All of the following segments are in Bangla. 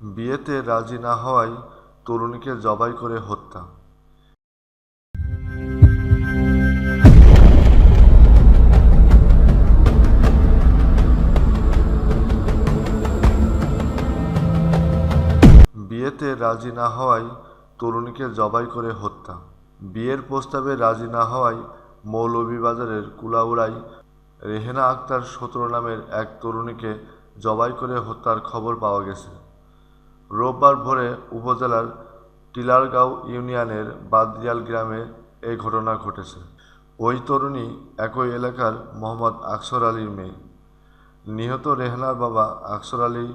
বিয়েতে রাজি না হওয়ায় তরুণীকে জবাই করে হত্যা। বিয়েতে রাজি না হওয়ায় তরুণীকে জবাই করে হত্যা। বিয়ের প্রস্তাবে রাজি না হওয়ায় মৌলভীবাজারের কুলাউড়ায় রেহেনা আক্তার সতেরো নামের এক তরুণীকে জবাই করে হত্যার খবর পাওয়া গেছে। রোববার ভোরে উপজেলার টিলারগাঁও ইউনিয়নের বাদরিয়াল গ্রামে এই ঘটনা ঘটেছে। ওই তরুণী একই এলাকার মোহাম্মদ আকসর আলীর মেয়ে। নিহত রেহনার বাবা আকসর আলী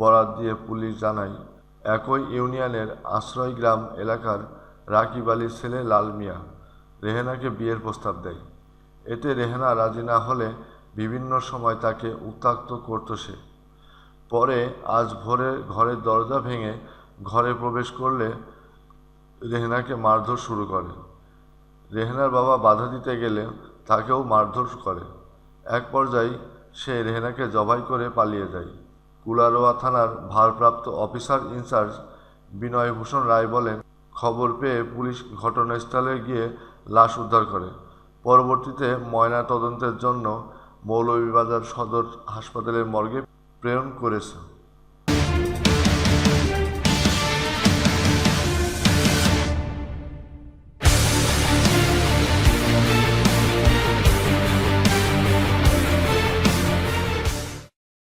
বরাত দিয়ে পুলিশ জানায়, একই ইউনিয়নের আশ্রয় গ্রাম এলাকার রাকিব আলীর ছেলে লাল মিয়া রেহেনাকে বিয়ের প্রস্তাব দেয়। এতে রেহেনা রাজি না হলে বিভিন্ন সময় তাকে উত্তাক্ত করত সে। পরে আজ ভোরে ঘরের দরজা ভেঙে ঘরে প্রবেশ করলে রেহনাকে মারধর শুরু করে। রেহনার বাবা বাধা দিতে গেলে তাকেও মারধর করে। এক পর্যায়ে সে রেহনাকে জবাই করে পালিয়ে যায়। কুলারোয়া থানার ভারপ্রাপ্ত অফিসার ইনচার্জ বিনয় ভূষণ রায় বলেন, খবর পেয়ে পুলিশ ঘটনাস্থলে গিয়ে লাশ উদ্ধার করে। পরবর্তীতে ময়না তদন্তের জন্য মৌলভীবাজার সদর হাসপাতালের মর্গে Preón Corezo.